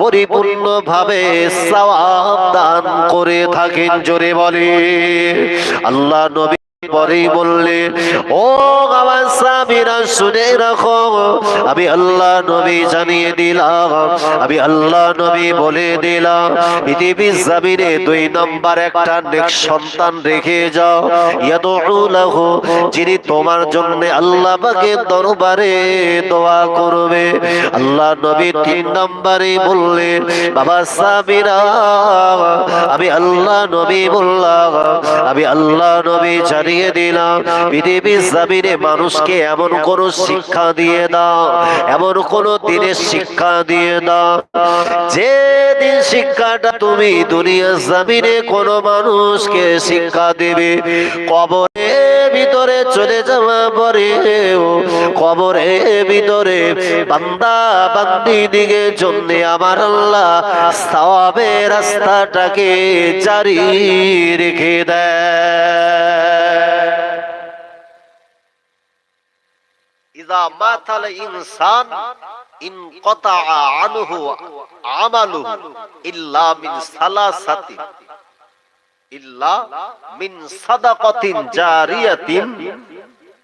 পরিপূর্ণ ভাবে দান করে থাকেন জোরে বলে আল্লাহ নবী পরেই বললেন ও আমার শুনে রাখো আমি আল্লাহ নবী জানিয়ে দিলাম আমি আল্লাহ নবী বলে দিলাম পৃথিবীর জমিনে দুই নম্বর একটা সন্তান রেখে যাও ইয়াদুলাহু যিনি তোমার জন্য আল্লাহ পাকের দরবারে দোয়া করবে। আল্লাহ নবী তিন নম্বরে বললেন বাবা সাবিরা আমি আল্লাহ নবী বললাম আমি আল্লাহ নবী জানিয়ে দিলাম। পৃথিবীর জমিনে মানুষকে এমন কোন শিক্ষা দিয়ে দাও, এমন কোন দিনের শিক্ষা দিয়ে দাও। যে দিন শিক্ষাটা তুমি দুনিয়ার জামিনে কোন মানুষকে শিক্ষা দেবে, কবরে ভিতরে চলে যাওয়া পরে কবরে ভিতরে বান্দা বান্দি দিকে জন্য আমার আল্লাহ সওয়াবের রাস্তাটাকে জারি রেখে দেয়। ইদা ইনসান ইনকতা আনহু আমালুহু ইল্লা মিন সালাসাতি। ইল্লা মিন সাদাকাতিন জারিয়াতিন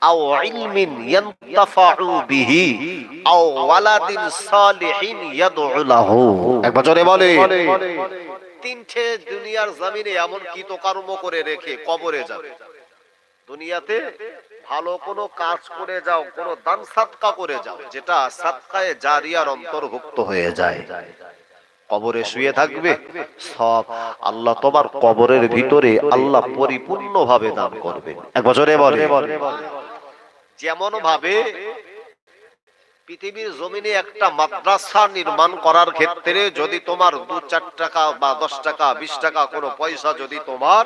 আও ইলমিন ইয়ানতাফাউ বিহি আও ওয়ালাদিন সালিহিন ইয়াদউ লাহু। একবার জোরে বলে। তিনটে দুনিয়ার জমিনে এমন কৃতকর্ম করে রেখে কবরে যাবে দুনিয়াতে ভালো কোনো কাজ করে যাও কোনো দান সাদকা করে যাও যেটা সাদকায়ে জারিয়ার অন্তর্ভুক্ত হয়ে যায়। কবরে শুয়ে থাকবে। সব আল্লাহ তোমার কবরের ভিতরে আল্লাহ পরিপূর্ণ ভাবে দান করবেন এক বছরে বলে যেমন ভাবে পৃথিবীর জমিনে একটা মাদ্রাসা নির্মাণ করার ক্ষেত্রে যদি তোমার দু চার টাকা বা দশ টাকা বিশ টাকা কোনো পয়সা যদি তোমার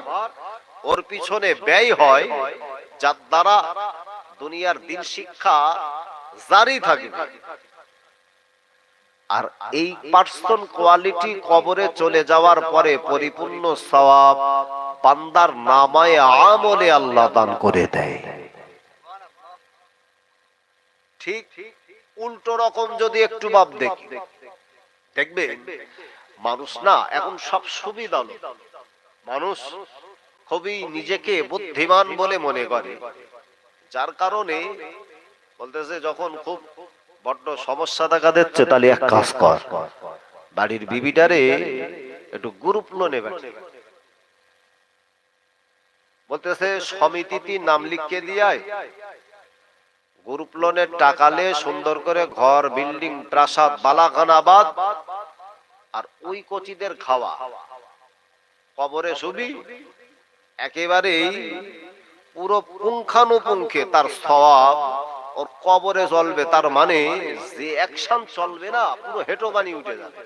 ওর পিছনে ব্যয় হয় যার দ্বারা দুনিয়ার দিন শিক্ষা জারি থাকবে। আর এই পার্সন কোয়ালিটি কবরে চলে যাওয়ার পরে পরিপূর্ণ সওয়াব পান্দার নামায় আমলে আল্লাহ দান করে দেয়। ঠিক উল্টো রকম যদি একটু ভাব দেখি। দেখবে? মানুষ না এখন সব সুবিধা। মানুষ খুবই নিজেকে বুদ্ধিমান বলে মনে করে। যার কারণে বলতেছে যখন খুব বড্ড সমস্যা দেখা দিচ্ছে, তাহলে এক কাজ কর। বাড়ির বিবিটারে একটু গ্রুপ লোনে বলতেছে সমিতিতে নাম লিখে দিয়ায় গ্রুপ লোনের টাকালে সুন্দর করে ঘর বিল্ডিং প্রাসাদ বালাখানাবাদ আর ওই কচিদের খাওয়া। কবরে ছবি একেবারেই পুরো পুঙ্খানুপুঙ্খে তার স্বভাব ওর কবরে চলবে তার মানে যে অ্যাকশন চলবে না, পুরো হেটোবানি উঠে যাবে।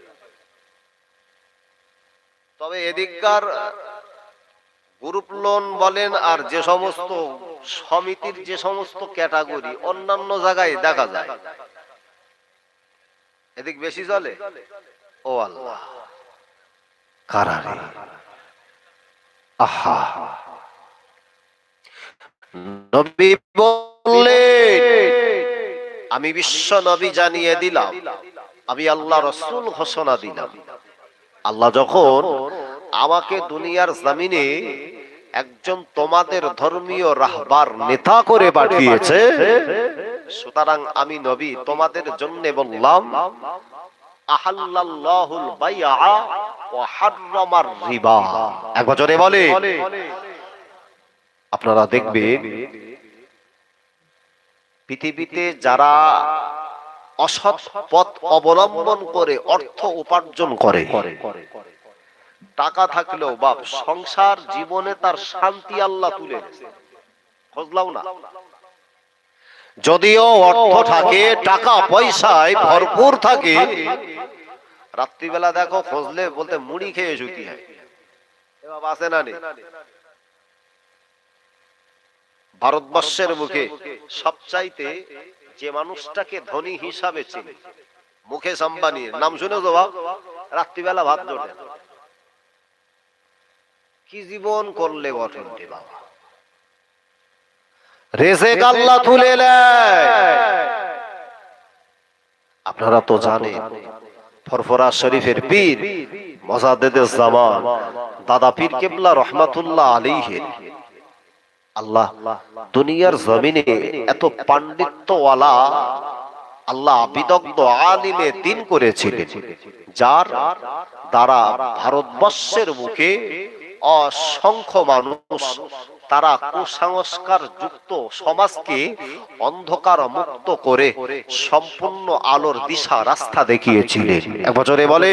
তবে এদিককার গ্রুপ লোন বলেন, আর যে সমস্ত সমিতির যে সমস্ত ক্যাটাগরি, অন্যান্য জায়গায় দেখা যায়। এদিক বেশি চলে ও আল্লাহ। কারারে। আহা। নবী আমি বিশ্ব নবী জানিয়ে দিলাম। আমি আল্লাহ রসুল ঘোষণা দিলাম। আল্লাহ যখন আমাকে দুনিয়ার জামিনে একজন তোমাদের ধর্মীয় রাহবার নেতা করে পাঠিয়েছে, সুতরাং আমি নবী তোমাদের জন্য বললাম, আহাল্লাল্লাহুল বাইআ ওয়া হাররামার রিবা। এক বছরে বলে আপনারা দেখবেন পৃথিবীতে যারা অসৎ পথ অবলম্বন করে, অর্থ উপার্জন করে, টাকা থাকলেও বাপ সংসার জীবনে তার শান্তি আল্লাহ তুলে খোঁজলাও না। যদিও অর্থ থাকে, টাকা পয়সায় ভরপুর থাকে, রাত্রিবেলা দেখো খোঁজলে বলতে মুড়ি খেয়ে শুতি হয়। আছে না নেই? ভারতবর্ষের মুখে সবচাইতে যে মানুষটাকে ধনী হিসাবে চিনি। মুখেশ আম্বানির নাম শুনে তো বাপ? রাত্রিবেলা ভাত জোটে। কি জীবন করলে গঠন রে বাবা? রেজেক আল্লাহ তুলে আপনারা তো জানেন ফরফরা শরীফের পীর মজাদেদের জামান। দাদা পীর কেবলা রহমাতুল্লাহ আলাইহের আল্লাহ, দুনিয়ার জমিনে এত পাণ্ডিত্যওয়ালা আল্লাহ বিদগ্ধ আলিমে দিন করেছিলেন, যার দ্বারা ভারতবর্ষের মুখে অসংখ্য মানুষ তারা কুসংস্কার যুক্ত সমাজকে অন্ধকার মুক্ত করে সম্পূর্ণ আলোর দিশা রাস্তা দেখিয়েছিলেন। এক বছরে বলে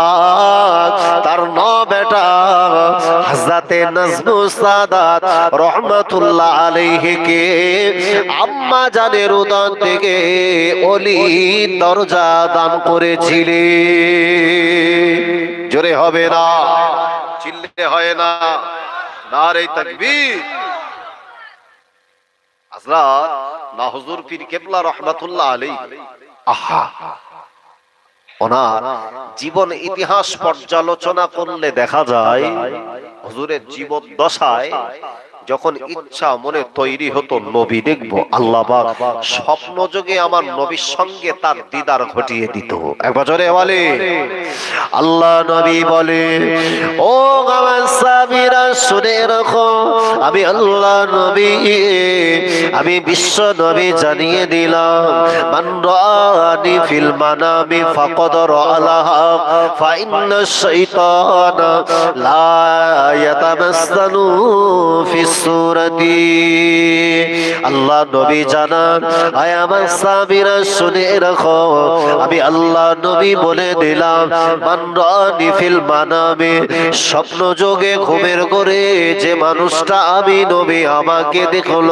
তার ন বেটা হযরতে নজমু সাদাত রহমাতুল্লাহ আলাইহি কে আম্মা জানের উদান থেকে অলি দরজা দান করেছিলেন জোরে হবে না, চিল্লে হয় না, নারে তাকবীর। হযরত না হুজুর পীর কেবলা রহমাতুল্লাহ আলাইহি। আহা। ওনার জীবন ইতিহাস পর্যালোচনা করলে দেখা যায় হজুরের জীবন দশায় যখন ইচ্ছা মনে তৈরি হতো নবী, দেখব আল্লাহ স্বপ্ন যোগে আমার নবীর সঙ্গে তার দিদার ঘটিয়ে দিত। এক বলে। আল্লাহ নবী বলে, ও শুনে রাখো, আমি আল্লাহ নবী, আমি বিশ্ব নবী জানিয়ে দিলাম, মান রানি সুরাতি। আল্লাহ নবী জানান, আয় আমার সাবিরা, শুনে রাখো। আমি আল্লাহ নবী বলে দিলাম মান রানি ফিল মানামি স্বপ্ন যোগে ঘুমের করে যে মানুষটা আমি নবী, আমাকে দেখল।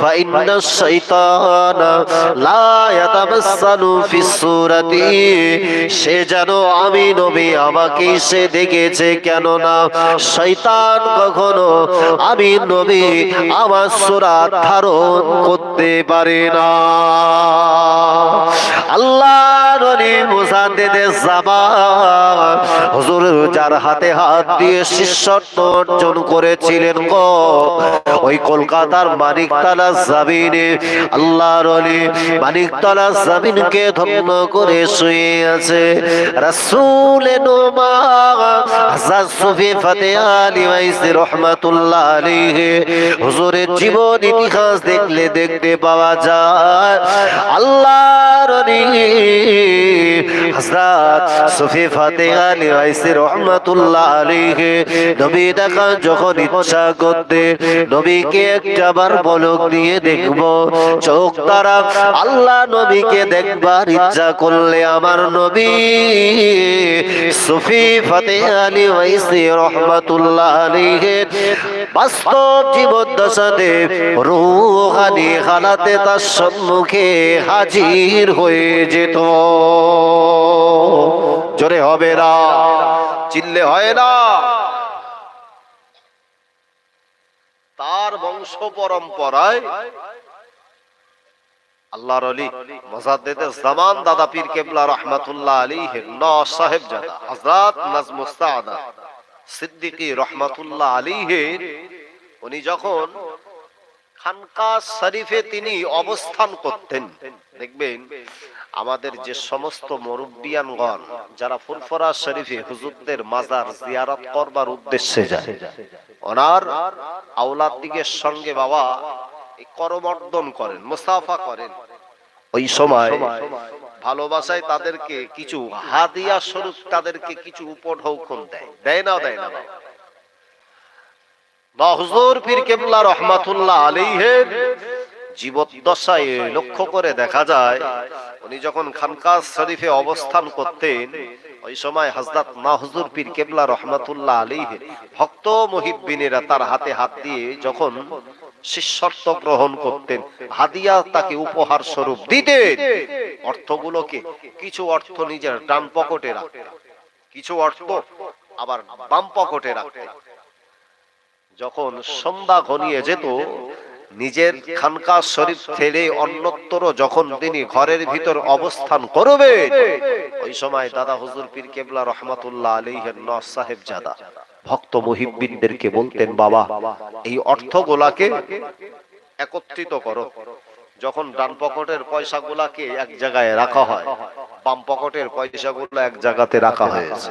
ফা ইন্না শাইতানা লা ইয়াতামাসসালু ফিস সুরাতি। সে যেন আমি নবী আমাকে সে দেখেছে। কেন না শয়তান কখনো আমি নবী আমার সুরাত ধারণ করতে পারে না। আল্লাহ নবী মুসা দেদে হুজুর যার হাতে হাত দিয়ে শিষ্যত্ব অর্জন করেছিলেন গো, ওই কলকাতার মানিকতলা জামিনে। আল্লাহর অলি মানিকতলা জামিনকে ধন্য করে শুয়ে আছে। রাসূল নোমা হাসান সুফি ফাতে আলী রহমাতুল্লাহ হুজুরের জীবন ইতিহাস দেখলে দেখতে পাওয়া যায়। আল্লাহর রহমাতুল্লাহ নবীকে দিয়ে তারা, আল্লাহ নবীকে দেখবার ইচ্ছা করলে আমার নবী সুফি রহমাতুল্লাহ বাস্তব জীবন দশাতে রুহানি হালাতে তার সম্মুখে হাজির হয়ে যেত। জোরে হবে না, চিল্লে হয় না। তার বংশ পরম্পরায় আল্লাহর দাদা পীর ন সাহেব উনি যখন খানকা শরীফে তিনি অবস্থান করতেন, দেখবেন আমাদের যে সমস্ত মুরব্বিয়ানগণ যারা ফুরফরা শরীফে হুজুরদের মাজার জিয়ারত করবার উদ্দেশ্যে যায়, ওনার আওলাদ দিগের সঙ্গে বাবা করমর্দন করেন, মুসাফা করেন। ওই সময় ভালোবাসায় তাদেরকে কিছু হাদিয়া স্বরূপ তাদেরকে কিছু উপঢৌকন দেয়। দেয় না দেয় না বাবা বা হুজুর পীর কেবলা রহমাতুল্লাহ আলাইহের জীবদ্দশায় লক্ষ্য করে দেখা যায়, উনি যখন খানকাজ শরীফে অবস্থান করতেন, ওই সময় হজরত মাহজুর পীর কেবলা রহমাতুল্লাহ আলাইহে ভক্ত মহিবিনেরা তার হাতে হাত দিয়ে যখন শিষ্যত্ব গ্রহণ করতেন, হাদিয়া তাকে উপহার স্বরূপ দিতেন। অর্থগুলোকে কিছু অর্থ নিজের ডান পকেটে রাখতেন, কিছু অর্থ আবার বাম পকেটে রাখতেন। যখন সন্ধ্যা ঘনিয়ে যেত, নিজের খানকা শরীফ ছেড়ে অন্যত্র যখন তিনি ঘরের ভিতর অবস্থান করবে, ওই সময় দাদা হুজুর পীর কেবলা রহমাতুল্লাহ আলাইহের নস সাহেব জাদা, ভক্ত মুহিব্বিনদেরকে বলতেন, বাবা, এই অর্থগুলাকে একত্রিত করো। যখন ডান পকেটের পয়সাগুলাকে এক জায়গায় রাখা হয়, বাম পকেটের পয়সাগুলো এক জায়গাতে রাখা হয়েছে।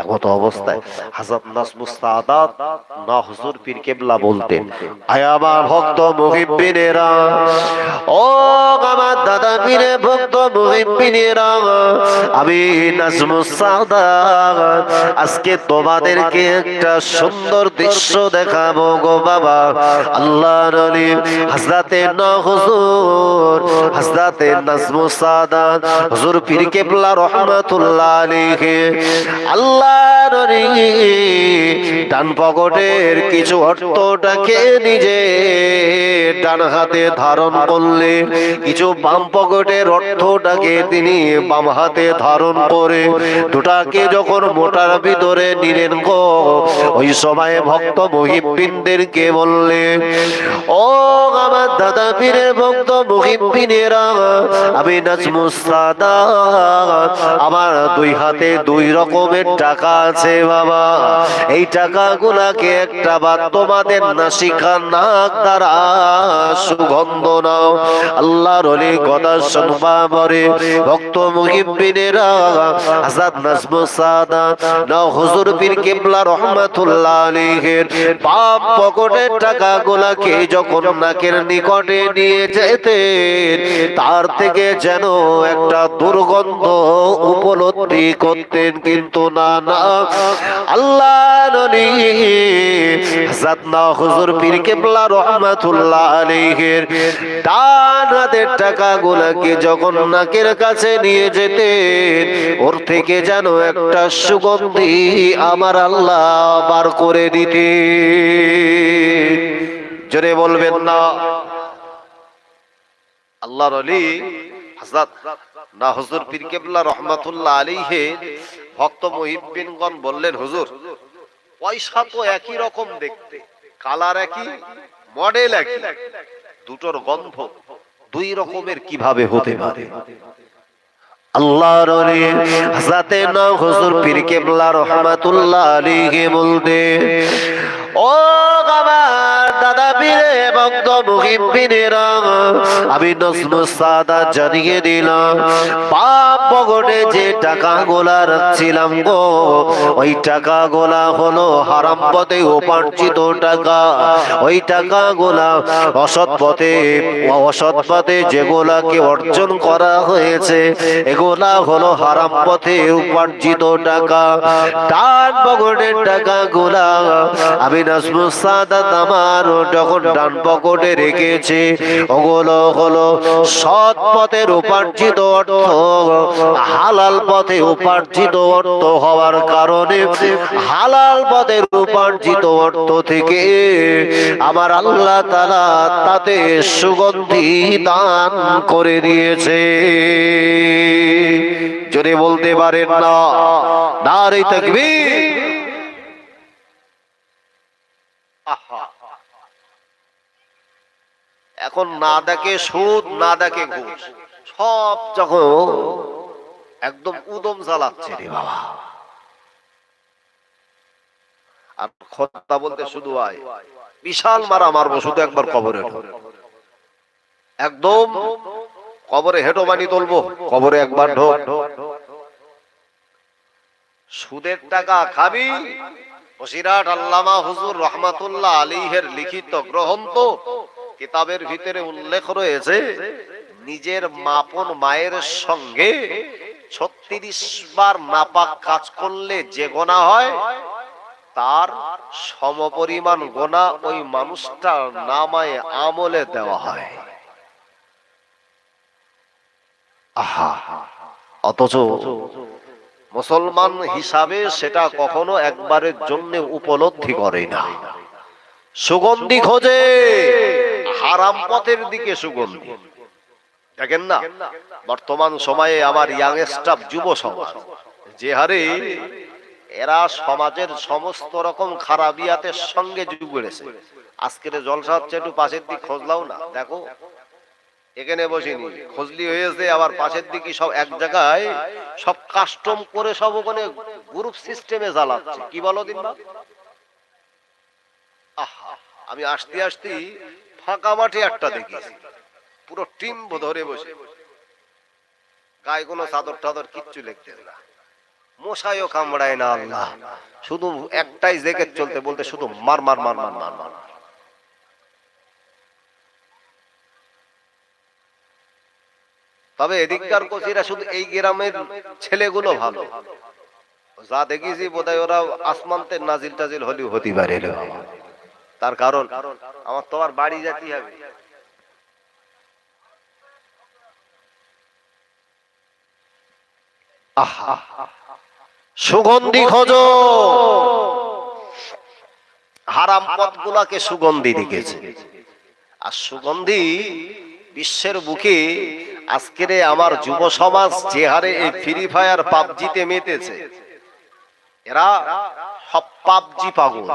এমত অবস্থায় হাজরত নাজমুস সাদাত না হুজুর পীর কেবলা বলতেন। আয় আমার ভক্ত মুহিব্বিনেরা, ও আমার দাদা পীরে ভক্ত মুহিব্বিনেরা, আমি নাজমুস সাদাত আজকে তোমাদেরকে একটা সুন্দর দৃশ্য দেখাবো গো বাবা। আল্লাহ ওলি হযরতে না হুজুর হযরতে নাজমুস সাদাত হুজুর পীর কেবলা রহমাতুল্লাহ আলাইহি। আল্লাহ ডান পকেটের কিছু অর্থটাকে নিজে ডান হাতে ধারণ করলে? কিছু বাম পকেটের অর্থটাকে তিনি বাম হাতে ধারণ করে? দুটাকে যখন মোটার ভিতরে নিলেন গো, ওই সময় ভক্ত মহিবিনদেরকে বললে, ও আমার দাদা পীরের ভক্ত মহিবিনেরা আমি নাজমুস সাদাত আমার দুই হাতে দুই রকমের টাকা আছে বাবা। এই টাকাগুলাকে একটা বার তোমাদের নাসিকা নাক দ্বারা সুগন্ধ নাও। আল্লাহর অলি কথা শুনবা মরে ভক্ত মুহিব্বিনেরা আজাদ সাদাত না হুজুর পীর বাপ পকেটের টাকাগুলাকে যখন নাকের নিকটে নিয়ে যেতেন, তার থেকে যেন একটা দুর্গন্ধ উপলব্ধি করতেন কিন্তু না। আল্লাহ আমার আল্লাহ বার করে দিতে জোরে বলবেন না। আল্লাহর অলি হযরত না হুজুর পীর কেবলা রহমাতুল্লাহ আলাইহি ভক্ত মহিবিনগণ বললেন, হুজুর, পয়সা তো একই রকম দেখতে, কালার একই, মডেল একই, দুটোর গন্ধ দুই রকমের কীভাবে হতে পারে? না হুজুর পীর কেবলা রহমাতুল্লাহ বলতে, ও দাদা ভক্ত আমি সাদা জানিয়ে দিলাম, পাপ যে টাকা গোলা রাখছিলাম গো, ওই টাকা গোলা হলো হারাম পথে উপার্জিত টাকা, ওই টাকা গোলা অসৎ পথে অসৎ পথে যেগুলাকে অর্জন করা হয়েছে এগুলা হলো হারাম পথে উপার্জিত টাকা। ডান পকেটের টাকা গোলা আমি নাজমুস সাদাত আমার যখন ডান পকেটে রেখেছে, ওগুলো হলো সৎ পথের উপার্জিত অর্থ। হালাল পথে উপার্জিত অর্থ হওয়ার কারণে হালাল পথের উপার্জিত অর্থ থেকে আমার আল্লাহ তারা তাতে সুগন্ধি দান করে দিয়েছে। যদি বলতে পারেন না। নারী আহা। এখন না দেখে সুদ, না দেখে ঘুষ। সব যখন একদম উদম জ্বালাচ্ছে রে বাবা। আর কথা বলতে শুধু আয়। বিশাল মারা মারবো শুধু একবার কবরে একদম কবরে হেঁটো মানি তুলবো, কবরে একবার ঢোক। সুদের টাকা খাবি? বসিরাট আল্লামা হুজুর রহমাতুল্লাহ আলীহের লিখিত গ্রন্থ কিতাবের ভিতরে উল্লেখ রয়েছে, নিজের মাপন মায়ের সঙ্গে ছত্রিশ বার নাপাক কাজ করলে যে গোনা হয়, তার সমপরিমাণ গোনা ওই মানুষটার নামায় আমলে দেওয়া হয়। অথচ মুসলমান হিসাবে সেটা কখনো একবারের জন্য উপলব্ধি করে না। সুগন্ধি খোঁজে, হারাম পথের দিকে সুগন্ধি। দেখেন না, বর্তমান সময়ে আমার ইয়াংস্টাফ যুব সমাজ, যে হারে এরা সমাজের সমস্ত রকম খারাপিয়াতের সঙ্গে জুড়েছে আজকের জলসা হচ্ছে একটু পাশের দিক খোঁজলাও না। দেখো এখানে বসিনি। খোঁজলি হয়েছে, আবার পাশের দিকে সব এক জায়গায় সব কাস্টম করে সব ওখানে গ্রুপ সিস্টেমে জ্বালাচ্ছে। কি বলো দিনবা? আহা, আমি আসতে আসতে ফাঁকা মাঠে একটা দেখেছি পুরো টিম ধরে বসে। গায়ে কোনো চাদর টাদর কিচ্ছু লিখতে না। মশাইও কামড়ায় না, আল্লাহ। শুধু একটাই জেগে চলতে বলতে শুধু মার মার মার মার মার মার। তবে এদিককার কোচিরা শুধু এই গ্রামের ছেলেগুলো ভালো। যা দেখেছি বোধহয় ওরা আসমানতে নাজিল টাজিল হলেও হতে পারে তার কারণ, আমার তোমার বাড়ি যেতে হবে। সুগন্ধি খোঁজো। হারাম পথগুলাকে সুগন্ধি দিকেছে আর সুগন্ধি বিশ্বের বুকে আজকের আমার যুব সমাজ যে হারে এই ফ্রি ফায়ার পাবজিতে মেতেছে, এরা সব পাবজি পাগল।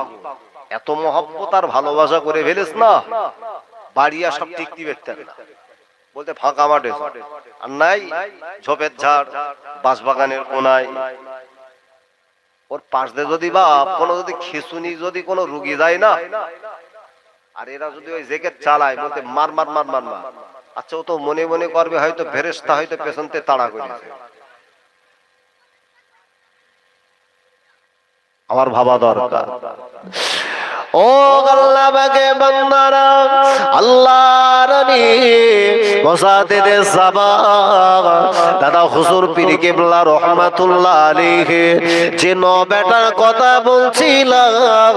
এত মহব্বত আর ভালোবাসা করে ফেলিস না, বাড়িয়া সব টিকতে ব্যক্তি না। বলতে ফাঁকা মাঠে আর নাই ঝোপের ঝাড়, বাঁশবাগানের কোনায়। ওর পাশ দিয়ে যদি বা কোনো যদি খিসুনি যদি কোনো রুগী যায় না, আর এরা যদি ওই জেকেট চালায়, বলতে মার মার মার মার মার। আচ্ছা ও তো মনে মনে করবে, হয়তো ফেরেস্তা হয়তো পেছনতে তাড়া করেছে আমার ভাবা দরকার। ও আল্লাহ বান্দারা আল্লাহর নি বসাতে দে সাবা দাদা হুজুর পীর কেবলা রহমাতুল্লাহ আলাইহি, যে ন বেটার কথা বলছিলাম,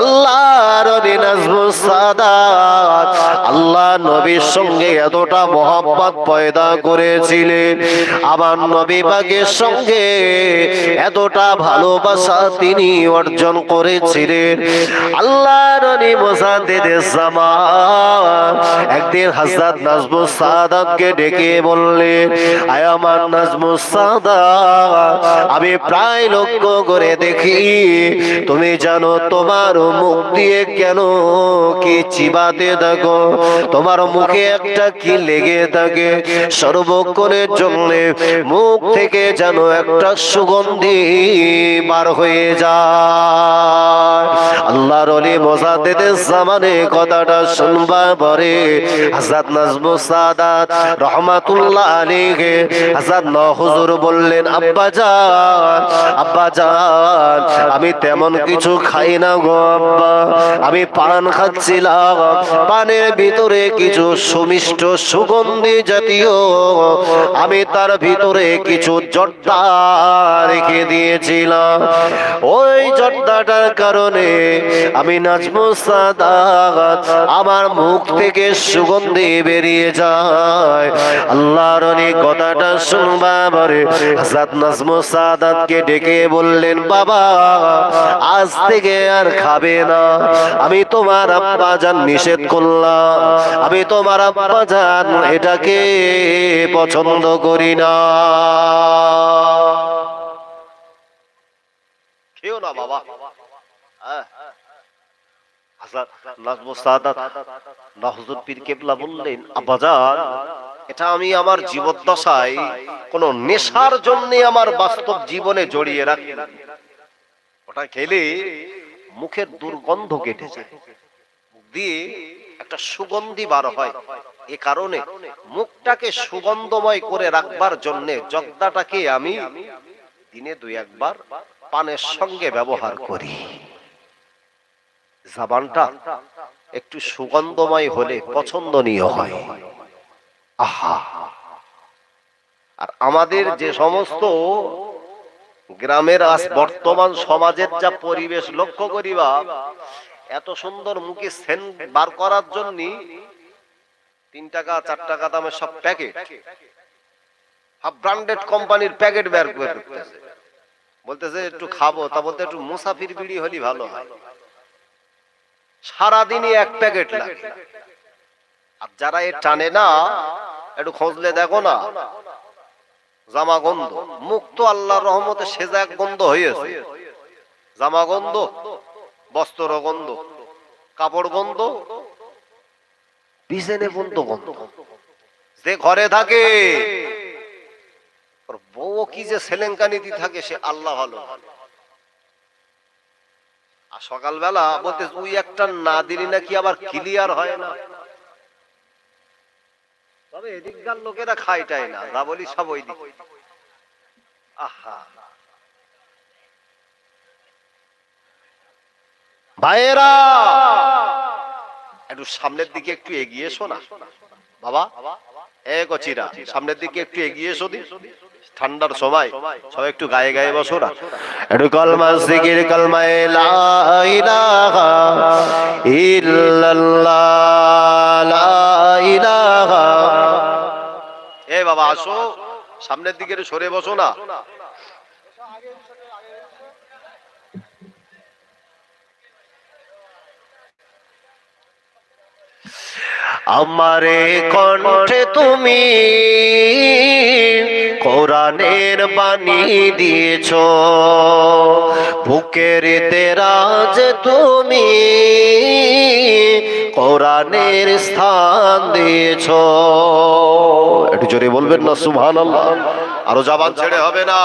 আল্লাহর নি নাজমুস সাদাত আল্লাহ নবীর সঙ্গে এতটা মোহাম্মত পয়দা করেছিলেন, আমার নবী বাগের সঙ্গে এতটা ভালোবাসা তিনি অর্জন করেছিলেন আল্লাহ রনি মোসাদ্দেদের জামান একদিন হযরত নাজমুস সাদাতকে ডেকে বললেন, আয় আমার নাজমুস সাদাত, আমি প্রায় লক্ষ্য করে দেখি, তুমি জানো তোমার মুখ দিয়ে কেন কি চিবাতে থাকো? তোমার মুখে একটা কি লেগে থাকে? সর্বক্ষণের জন্য মুখ থেকে যেন একটা সুগন্ধি বার হয়ে যায়। আল্লাহর অলি মোসাদ্দেদের জামানে কথাটা শুনবা সাদাত রহমাতুল্লাহ ন হুজুর বললেন, আব্বা জান আব্বা জান, আমি তেমন কিছু খাই না গো আব্বা। আমি পান খাচ্ছিলাম। পানের ভিতরে কিছু সুমিষ্ট সুগন্ধি জাতীয়, আমি তার ভিতরে কিছু জর্দা রেখে দিয়েছিলাম। ওই জর্দাটার কারণে আমি নাজমু সাদাত, আমার মুখ থেকে সুগন্ধি বেরিয়ে যায়। আল্লাহর কথাটা শুনবা পরে হাসাদ নাজমু সাদাতকে ডেকে বললেন, বাবা, আজ থেকে আর খাবে না। আমি তোমার আব্বা জান নিষেধ করলাম। আমি তোমার আব্বা জান এটাকে পছন্দ করি না। খেও না বাবা। নাহজুর পীর কেবলা বললেন এটা আমি আমার জীবদ্দশায় কোন নেশার জন্য আমার বাস্তব জীবনে জড়িয়ে রাখি ওটা খেলে মুখের দুর্গন্ধ কেটে যায়। দিয়ে একটা সুগন্ধি বার হয়। এ কারণে মুখটাকে সুগন্ধময় করে রাখবার জন্য জগদাটাকে আমি দিনে দুই একবার পানের সঙ্গে ব্যবহার করি। জাবানটা একটু সুগন্ধময় হলে পছন্দনীয় হয়। আহা! আর আমাদের যে সমস্ত গ্রামের আজ বর্তমান সমাজের যা পরিবেশ, লক্ষ্য করিবা, এত সুন্দর মুখে সেন বার করার জন্য তিন টাকা, চার টাকা দামের সব প্যাকেট। সব ব্র্যান্ডেড কোম্পানির প্যাকেট বের করতেছে। বলতেছে, একটু খাব। তা বলতে একটু মুসাফির বিড়ি হলি ভালো হয়। সারাদিনই এক প্যাকেট লাগে। আর যারা এ টানে না, একটু খোঁজলে দেখো না, জামা গন্ধ। মুখ তো আল্লাহর রহমতে সেজা এক গন্ধ হয়েছে জামা গন্ধ, বস্ত্র গন্ধ, কাপড় গন্ধ, বিছানে বন্ধ গন্ধ। যে ঘরে থাকে বউ কি যে সেলেঙ্কানিতি থাকে, সে আল্লাহ ভালো। আর সকালবেলা বলতে তুই একটা না দিলি নাকি আবার ক্লিয়ার হয় না? তবে এদিককার লোকেরা খাইটাই না, যা বলি সব ওই দিক। আহা। ভাইয়েরা, একটু সামনের দিকে একটু এগিয়ে এসো না। বাবা, এ কচিরা, সামনের দিকে একটু এগিয়ে এসো দি। ঠান্ডার সময়। সবাই একটু গায়ে গায়ে বসো না। একটু কলমা জিকির কলমায় লা ইলাহা ইল্লাল্লাহ লা ইলাহা। এ বাবা আসো। সামনের দিকে সরে বসো না। আমারে কণ্ঠে তুমি কোরআনের বাণী দিয়েছ। বুকের তেরাজ তুমি কোরআনের স্থান দিয়েছ। একটু জোরে বলবেন না সুভান আরও জবান ছেড়ে হবে না।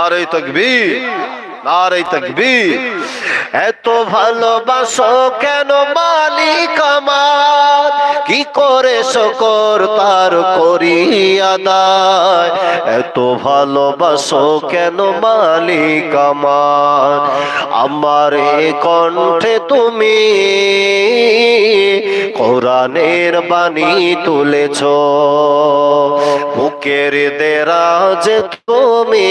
আর এই তকবীর, নারে তকবীর। এত ভালোবাসো কেন মালিক আমার? করে শকর তার করি আদায় এত ভালোবাসো কেন মালিক আমার? আমার এ কণ্ঠে তুমি কোরআনের বাণী তুলেছ। বুকের দেরাজ তুমি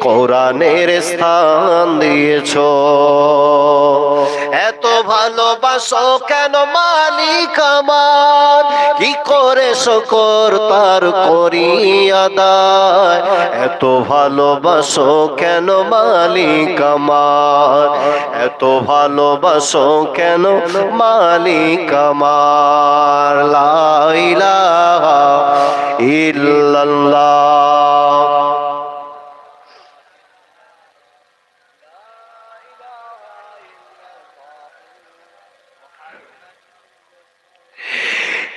কোরআনের স্থান দিয়েছ। এত ভালোবাসো কেন মালিক আমার? কি করে শকর তার করি আদায়? এত ভালোবাসো কেন মালিক আমার? এত ভালোবাসো কেন মালিক আমার? লাইলা ইল্লাল্লাহ।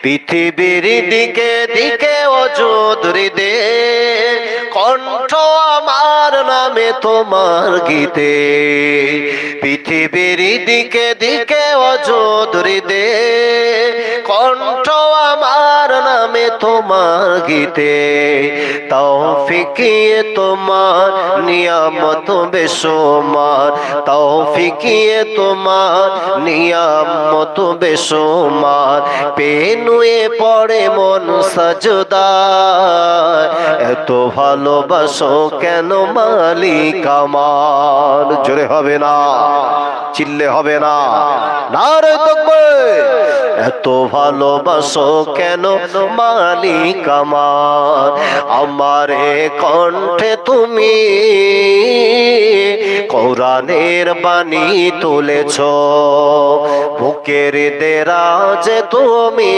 পৃথিবীর দিকে দিকে অযোধরি দে কণ্ঠ আমার নামে তোমার গীতে। পৃথিবীর দিকে দিকে অযোধরি দে কণ্ঠ তোমার গীতে তাও ফিকিয়ে তোমার, নিয়ামত বেসমার তাও ফিকিয়ে তোমার, নিয়ামত বেসমার পেনুয়ে পড়ে মন সাজদা, এত ভালোবাসো কেন মালিক আমার? জোরে হবে না, চিল্লে হবে না। নারে তকবীর। এত ভালোবাসো কেন মালিক আমার কণ্ঠে তুমি কোরআনের বাণী তুলেছ বুকের দেরাজ তুমি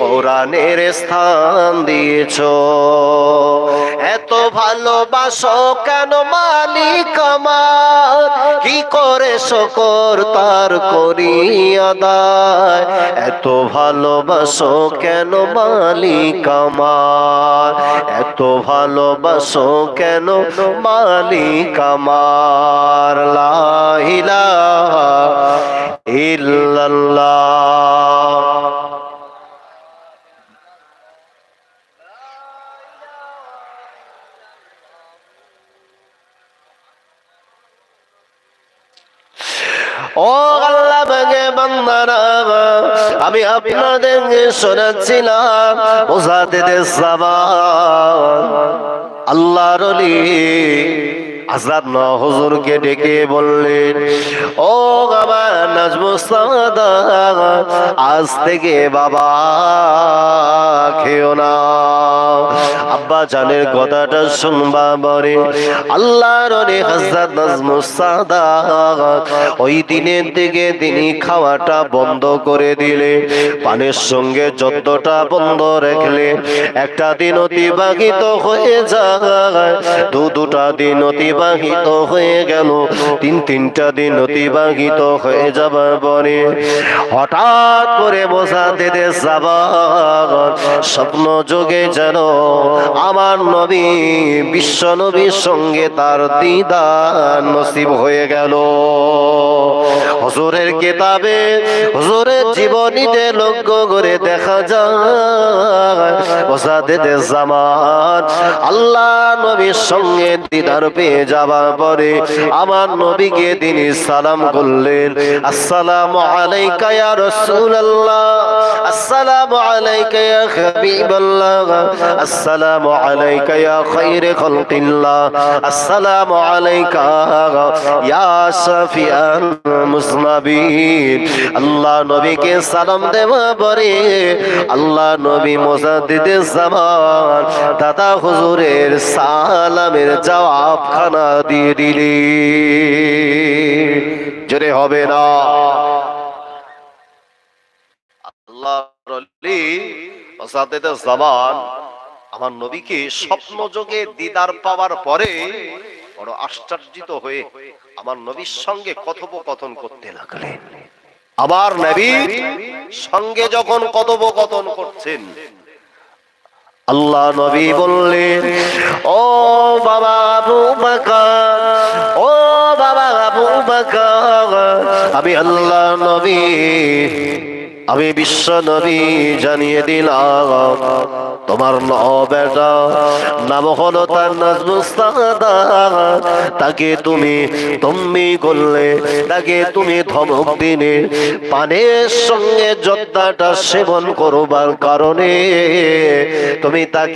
কোরআনের স্থান দিয়েছ। এত ভালোবাসো কেন মালিক আমার? কি করে শকর তার করি আদায়? এত ভালোবাসো কেন মালিক আমার? এত ভালোবাসো কেন মালিক আমার? লাইলা ইল্লাল্লাহ। ও আল্লাহ ভাগে বান্দারা আমি আপনাদের শোনাচ্ছিলাম ওসাতে সাবান আল্লাহর হাজরাত ন হুজুরকে ডেকে বললেন, ও আমার নাজমুস্তাদা আজ থেকে বাবা, খেও না। আব্বা জানের কথাটা শুনবা বলে আল্লাহর অনে হাজরাত নাজমুস্তাদা ওই দিনের থেকে তিনি খাওয়াটা বন্ধ করে দিলে, পানের সঙ্গে যতটা বন্ধ রাখলে একটা দিন অতিবাহিত হয়ে যায় দু দুটা দিন অতিবাহিত হয়ে গেল। তিন তিনটা দিন অতিবাহিত হয়ে যাবার পরে হঠাৎ করে বসা দিতে স্বপ্ন যোগে যেন আমার নবী, বিশ্ব নবীর সঙ্গে তার দিদার নসিব হয়ে গেল। হজুরের কেতাবে হজুরের জীবনীতে লক্ষ্য করে দেখা যায় ওসাদেদের জামান আল্লাহ নবীর সঙ্গে দিদার পেয়ে যাবার পরে আমার নবীকে তিনি সালাম করলেন। আসসালামু আলাইকা ইয়া রাসূলুল্লাহ। আসসালামু আলাইকা ইয়া হাবিবাল্লাহ। আসসালামু আলাইকা ইয়া খায়রে খালকিল্লাহ। আসসালামু আলাইকা ইয়া শাফিআল মুসনাবিন। আল্লাহ নবীকে সালাম দেওয়া পরে আল্লাহ নবী মোজাদ্দিদে জামান, দাদা হুজুরের সালামের জবাব খানা দিয়ে দিলি। জোরে হবে না। আল্লাহ জামান আমার নবীকে স্বপ্ন যোগে দিদার পাওয়ার পরে বড় আশ্চর্যিত হয়ে আমার নবীর সঙ্গে কথোপকথন করতে লাগলেন। আবার নবীর সঙ্গে যখন কথোপকথন করছেন আল্লাহ নবী বললেন ও বাবা আবু ও বাবা আবু আমি আল্লাহ নবী আমি বিশ্ব নবী জানিয়ে দিলাম, তোমার বেটা নাম হলো তার নাজমুস্তাদা তাকে তুমি তুমি করলে, তাকে তুমি ধমক দিনে পানের সঙ্গে যোদ্ধাটা সেবন করবার কারণে তুমি তাকে